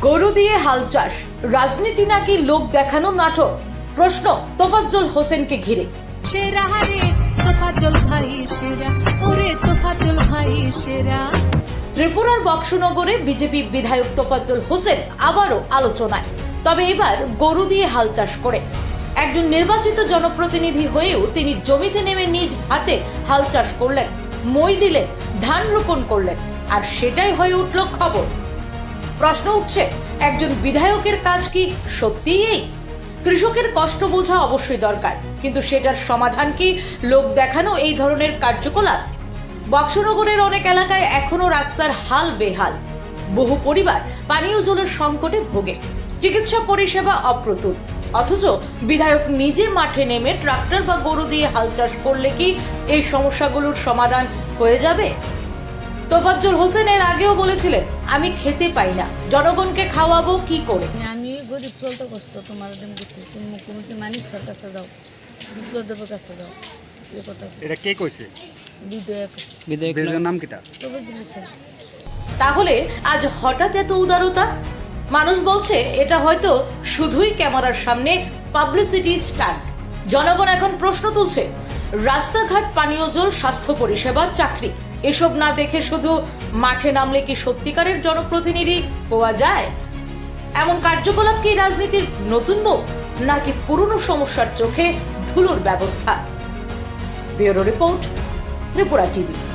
গরু দিয়ে হাল চাষ। রাজনীতি নাকি লোক দেখানো নাটক? প্রশ্ন তোফাজ্জল হোসেনকে ঘিরে। সেরা রে তোফাজল ভাই সেরা ওরে তোফাজল ভাই সেরা। ত্রিপুরার বক্সনগরে বিজেপি বিধায়ক তোফাজ্জল হোসেন আবারও আলোচনায়। তবে এবার গরু দিয়ে হাল চাষ করে। একজন নির্বাচিত জনপ্রতিনিধি হয়েও তিনি জমিতে নেমে নিজ হাতে হাল চাষ করলেন। মই দিলেন ধান রোপণ করলেন। আর সেটাই হয়ে উঠল খবর। প্রশ্ন উঠছে, একজন বিধায়কের কাজ কি সত্যিই এই? কৃষকের কষ্ট বোঝা অবশ্যই দরকার, কিন্তু সেটার সমাধান কি লোক দেখানো এই ধরনের কার্যকলাপ? বক্সনগরের অনেক এলাকায় এখনও রাস্তার হাল বেহাল। বহু পরিবার পানীয় জলের সংকটে ভোগে। চিকিৎসা পরিষেবা অপ্রতুল। অথচ বিধায়ক নিজে মাঠে নেমে ট্রাক্টর বা গরু দিয়ে হাল চাষ করলে কি এই সমস্যাগুলোর সমাধান হয়ে যাবে? তোফাজ্জল হোসেন এর আগেও বলেছিলেন আমি খেতে পাই না। জনগণকে খাওয়াবো কি করে? আমি গরিব চলতে কষ্ট। তোমার দিন দিচ্ছি তুমি মুখ্যমন্ত্রী মানিক স্যার কাছে দাও। বিপ্লবদেবের কাছে দাও। এ কথা। এটা কে কইছে? বিধেয়ক। বেজের নাম কিটা? স্যার। তাহলে আজ হঠাৎ এত উদারতা? মানুষ বলছে এটা হয়তো শুধুই ক্যামেরার সামনে পাবলিসিটি স্টান্ট। জনগণ এখন প্রশ্ন তুলছে রাস্তাঘাট পানীয় জল স্বাস্থ্য পরিষেবা চাকরি। এসব না দেখে শুধু মাঠে নামলে কি সত্যিকারের জনপ্রতিনিধি পাওয়া যায়? এমন কার্যকলাপ কি রাজনীতির নতুন মুখ নাকি পুরনো সমস্যার চোখে ধুলোর ব্যবস্থা? Bureau report Tripura TV.